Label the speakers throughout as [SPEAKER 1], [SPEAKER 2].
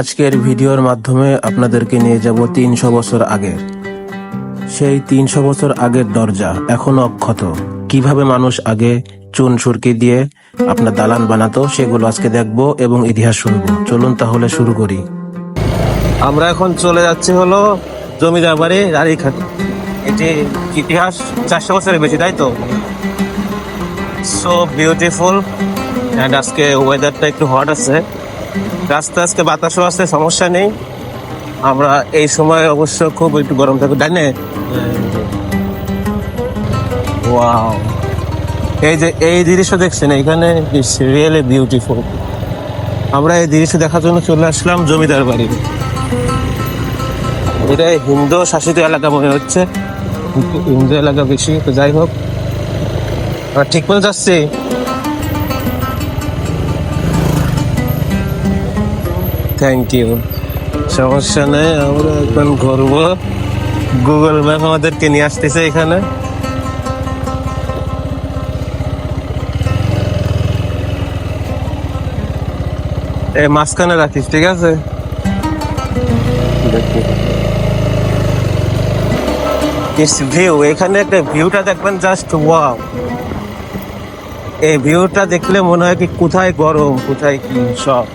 [SPEAKER 1] আজকের ভিডিওর মাধ্যমে আপনাদেরকে নিয়ে যাব তিনশো বছর আগের। সেই তিনশো বছর আগের দরজা এখনও অক্ষত। কীভাবে মানুষ আগে চুন সুরকি দিয়ে আপনার দালান বানাতো, সেগুলো আজকে দেখব এবং ইতিহাস শুনব। চলুন তাহলে শুরু করি। আমরা এখন চলে যাচ্ছি হলো জমিদার বাড়ি রানীখাট এটি ইতিহাস চারশো বছরের বেশি, তাই তো? সো বিউটিফুল অ্যান্ড আজকে ওয়েদারটা একটু হট আছে। রাস্তা আজকে বাতাসও আছে সমস্যা নেই। আমরা এই সময় অবশ্য খুব একটু গরম থাকবে ডাইনে ওয়াও এই যে, এই দৃশ্য দেখছেন, এখানে রিয়েলি বিউটিফুল। আমরা এই দৃশ্য দেখার জন্য চলে আসলাম জমিদার বাড়ি। এটা হিন্দু শাসিত এলাকা মনে হচ্ছে। হিন্দু এলাকা বেশি, তো যাই হোক। ঠিক মতো যাচ্ছি। থ্যাংক ইউ সমস্যা নেই, আমরা এখন ঘুরবো। গুগল ম্যাপ আমাদেরকে নিয়ে আসতেছে এখানে। এই মাঝখানে রাখিস, ঠিক আছে? ভিউ এখানে একটা ভিউটা দেখবেন জাস্ট ওয়াও এই ভিউটা দেখলে মনে হয় কি কোথায় গরম, কোথায় কি সব।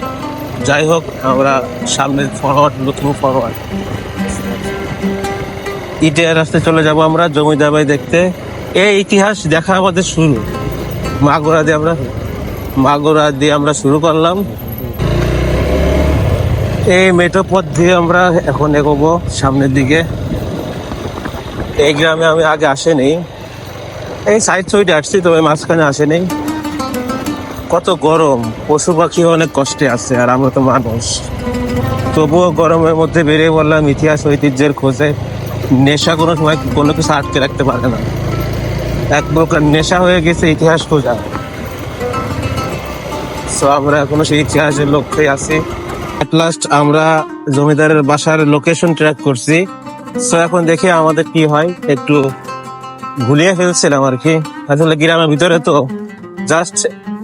[SPEAKER 1] যাই হোক, আমরা সামনে ফরওয়ার্ড লুকিং ফরওয়ার্ড ইটিয়া রাস্তায় চলে যাব আমরা, জমিদার বাড়ি দেখতে। এই ইতিহাস দেখা আমাদের শুরু। মাগুরা দিয়ে আমরা মাগুরা দিয়ে আমরা শুরু করলাম। এই মেট্রো পথ দিয়ে আমরা এখন এগোবো সামনের দিকে। এই গ্রামে আমি আগে আসেনি। এই সাইড সাইডে আসছি, তবে মাঝখানে আসেনি। কত গরম, পশু পাখি অনেক কষ্টে আছে আর আমরা তো মানুষ। তবুও গরমের মধ্যে বেরিয়ে বললাম ইতিহাস, ঐতিহ্যের খোঁজে। নেশা কোনো সময় কোনো কিছু আটকে রাখতে পারে না। এক প্রকার নেশা হয়ে গেছে ইতিহাস খোঁজা। সো আমরা এখনও সেই ইতিহাসের লক্ষ্যে আছি। অ্যাট লাস্ট আমরা জমিদারের বাসার লোকেশন ট্র্যাক করছি। সো এখন দেখি আমাদের কি হয়। একটু ভুলিয়ে ফেলছিলাম আর কি। আসলে গ্রামের ভিতরে তো জাস্ট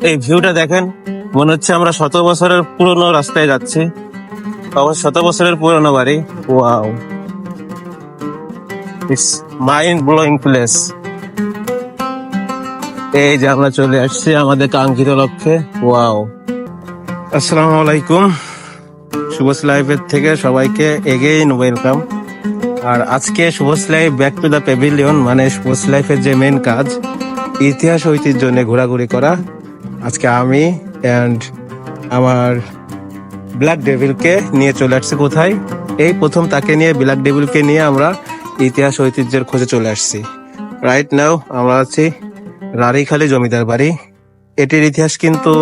[SPEAKER 1] এই ভিউটা দেখেন, মনে হচ্ছে আমরা শত বছরের পুরনো রাস্তায় যাচ্ছি। অবশ্য শত বছরের পুরনো বাড়ি। Wow it's mind blowing place এই যে আমরা চলে আসছি আমাদের কাঙ্ক্ষিত লক্ষ্যে। ওয়াও আসসালামু আলাইকুম। শুভস লাইফের থেকে সবাইকে এগেইন ওয়েলকাম আর আজকে Shubh's life back to the pavilion মানে শুভস লাইফের যে মেন কাজ, ইতিহাস ঐতিহ্য নিয়ে ঘোরাঘুরি করা। আজকে আমি অ্যান্ড আমার ব্ল্যাক ডেভিলকে নিয়ে চলে আসছি কোথায়? এই প্রথম তাকে নিয়ে ব্ল্যাক ডেভিলকে নিয়ে আমরা ইতিহাস, ঐতিহ্যের খোঁজে চলে আসছি। রাইট নাও আমরা আছি রানীখালী জমিদার বাড়ি। এটির ইতিহাস কিন্তু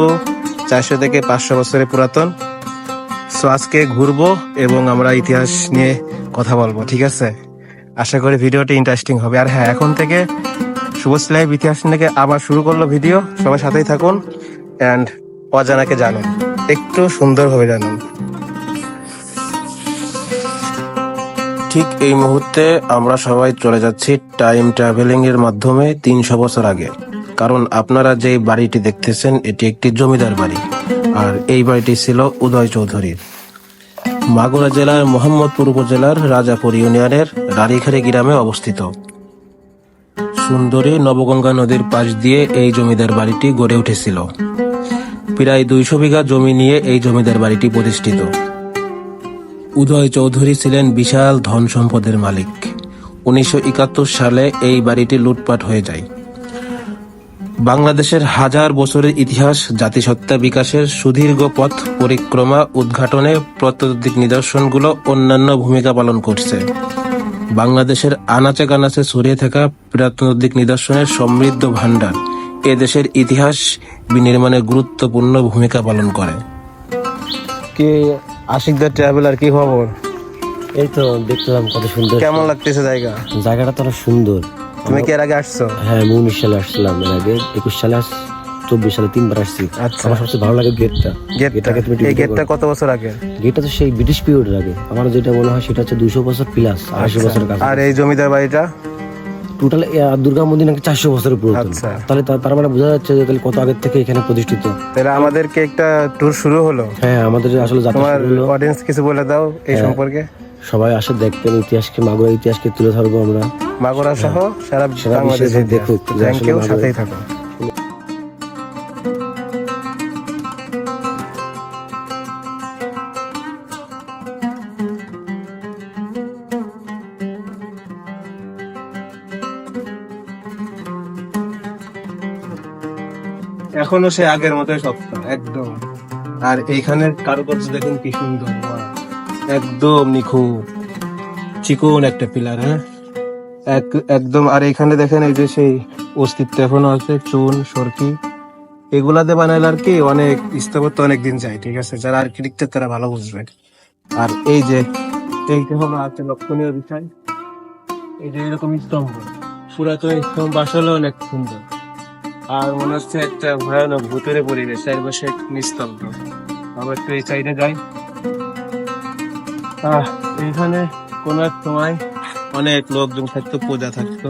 [SPEAKER 1] চারশো থেকে পাঁচশো বছরের পুরাতন। সো আজকে ঘুরবো এবং আমরা ইতিহাস নিয়ে কথা বলব, ঠিক আছে? আশা করি ভিডিওটি ইন্টারেস্টিং হবে। আর হ্যাঁ এখন থেকে শুভশ্রী ইতিহাস নিয়ে আবার শুরু করল ভিডিও। সবার সাথেই থাকুন অ্যান্ড অজানাকে জানুন। একটু সুন্দরভাবে জানুন। ঠিক এই মুহূর্তে আমরা সবাই চলে যাচ্ছি টাইম ট্রাভেলিং এর মাধ্যমে তিনশো বছর আগে। কারণ আপনারা যে বাড়িটি দেখতেছেন, এটি একটি জমিদার বাড়ি। আর এই বাড়িটি ছিল উদয় চৌধুরীর। মাগুরা জেলার মোহাম্মদপুর উপজেলার রাজাপুর ইউনিয়নের রানীখালী গ্রামে অবস্থিত। সুন্দরী নবগঙ্গা নদীর পাশ দিয়ে এই জমিদার বাড়িটি গড়ে উঠেছিল। প্রায় দুইশো বিঘা জমি নিয়ে এই জমিদার বাড়িটি প্রতিষ্ঠিত। উদয় চৌধুরী ছিলেন বিশাল ধন সম্পদের মালিক। উনিশশো একাত্তর সালে এই বাড়িটি লুটপাট হয়ে যায়। বাংলাদেশের হাজার বছরের ইতিহাস, জাতিসত্তা বিকাশের সুদীর্ঘ পথ পরিক্রমা, উদ্ঘাটনে প্রত্যাধিক নিদর্শনগুলো অন্যান্য ভূমিকা পালন করছে। বাংলাদেশের আনাচে কানাচে ছড়িয়ে থাকা প্রাত্নদিক নিদর্শনের সমৃদ্ধ ভাণ্ডার এ দেশের ইতিহাস বিনির্মাণে গুরুত্বপূর্ণ ভূমিকা পালন করে। কি আশিকদার ট্রাভেলার কি খবর?
[SPEAKER 2] এই তো দেখলাম কত সুন্দর।
[SPEAKER 1] কেমন লাগতেছে জায়গা?
[SPEAKER 2] জায়গাটা তো অনেক সুন্দর।
[SPEAKER 1] তুমি কি এর আগে আসছো?
[SPEAKER 2] হ্যাঁ আমি উনিশ সালে আসছিলাম। এর আগে একুশ সালে আস চব্বিশ সালে তিনবার আসছি।
[SPEAKER 1] আচ্ছা।
[SPEAKER 2] আমার সবচেয়ে ভালো লাগে গেটটা
[SPEAKER 1] গেটটা
[SPEAKER 2] গেটটাকে তুমি
[SPEAKER 1] এই গেটটা কত বছর আগে?
[SPEAKER 2] গেটটা তো সেই ব্রিটিশ পিরিয়ডের আগে। আমার যেটা মনে হয় সেটা হচ্ছে দুশো বছর প্লাস আড়াইশো বছরের কাছে
[SPEAKER 1] আর এই জমিদার বাড়িটা?
[SPEAKER 2] টোটাল দুর্গা মন্দির নাকি চারশো বছরের পুরাতন।
[SPEAKER 1] আচ্ছা।
[SPEAKER 2] তাহলে তার মানে বোঝা যাচ্ছে যে তাহলে কত আগের থেকে এখানে প্রতিষ্ঠিত।
[SPEAKER 1] তাহলে আমাদেরকে একটা ট্যুর শুরু হলো?
[SPEAKER 2] হ্যাঁ আমাদের আসলে যাত্রা
[SPEAKER 1] তোমার
[SPEAKER 2] শুরু হলো।
[SPEAKER 1] অডিয়েন্স কিছু বলে দাও এই
[SPEAKER 2] হ্যাঁ।
[SPEAKER 1] সম্পর্কে।
[SPEAKER 2] সবাই আসে দেখবেন ইতিহাসকে মাগুরা ইতিহাসকে তুলে ধরবো আমরা।
[SPEAKER 1] মাগুরা সহ সারা বাংলাদেশে
[SPEAKER 2] দেখুক
[SPEAKER 1] থ্যাংক ইউ সাথেই থাকো এখনও সে আগের মতোই শক্ত, একদম। আর এইখানের কারুকার্য দেখুন কি সুন্দর। একদম নিখুঁত। চিকন একটা পিলার হ্যাঁ? এক, একদম। আর এখানে দেখেন এই যে সেই অস্তিত্ব এখনও আছে, চুন, সরকি। এগুলাতে বানাইলে আর কি অনেক স্থাপত্য অনেক দিন যায়, ঠিক আছে? যারা আর্কিটেক্টের তারা ভালো বুঝবে আর এই যে, এইটা হলো আছে লক্ষণীয় বিষয়। এই যে এরকম স্তম্ভ। পুরাতন স্তম্ভ আসলে অনেক সুন্দর। আর মনে হচ্ছে একটা ভয়ানক ভূতের পরিবেশ চারপাশে নিস্তব্ধ। আবার একটু এই সাইডে যাই। আহ এইখানে কোন এক সময় অনেক লোকজন থাকতো পূজা থাকতো।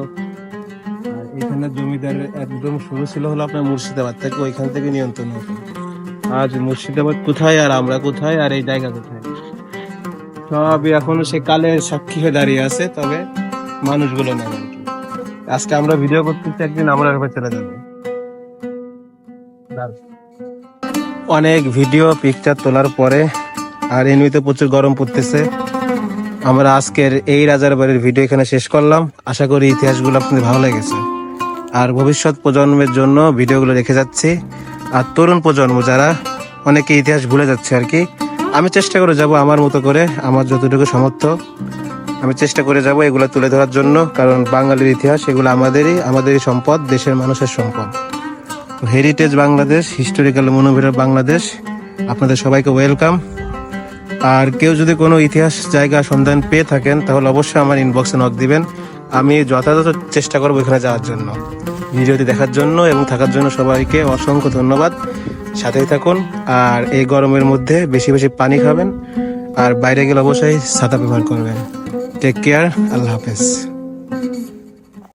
[SPEAKER 1] এখানে জমিদার একদম শুরু ছিল হলো আপনার মুর্শিদাবাদ থেকে, ওইখান থেকে নিয়ন্ত্রণ হতো। আজ মুর্শিদাবাদ কোথায় আর আমরা কোথায় আর এই জায়গা কোথায়? সবই এখনও সে কালের সাক্ষী হয়ে দাঁড়িয়ে আছে, তবে মানুষগুলো নেই আজকে আমরা ভিডিও করতেছি একদিন আমরা চলে যাব। অনেক ভিডিও পিকচার তোলার পরে আর এমনিতে প্রচুর গরম পড়তেছে। আমরা আজকের এই রাজার বাড়ির ভিডিও এখানে শেষ করলাম। আশা করি ইতিহাসগুলো আপনাদের ভালো লেগেছে। আর ভবিষ্যৎ প্রজন্মের জন্য ভিডিওগুলো রেখে যাচ্ছি। আর তরুণ প্রজন্ম যারা, অনেকে ইতিহাস ভুলে যাচ্ছে আর কি। আমি চেষ্টা করে যাব আমার মতো করে, আমার যতটুকু সামর্থ্য, আমি চেষ্টা করে যাব এগুলো তুলে ধরার জন্য। কারণ বাঙালির ইতিহাস এগুলো আমাদেরই আমাদেরই সম্পদ, দেশের মানুষের সম্পদ। হেরিটেজ বাংলাদেশ হিস্টোরিক্যাল মনোভিরা বাংলাদেশ আপনাদের সবাইকে ওয়েলকাম আর কেউ যদি কোনো ইতিহাস জায়গা সন্ধান পেয়ে থাকেন, তাহলে অবশ্যই আমার ইনবক্সে নক দিবেন। আমি যথাযথ চেষ্টা করব এখানে যাওয়ার জন্য। ভিডিওটি দেখার জন্য এবং থাকার জন্য সবাইকে অসংখ্য ধন্যবাদ। সাথেই থাকুন, আর এই গরমের মধ্যে বেশি বেশি পানি খাবেন, আর বাইরে গেলে অবশ্যই ছাতা ব্যবহার করবেন। টেক কেয়ার আল্লাহ হাফেজ।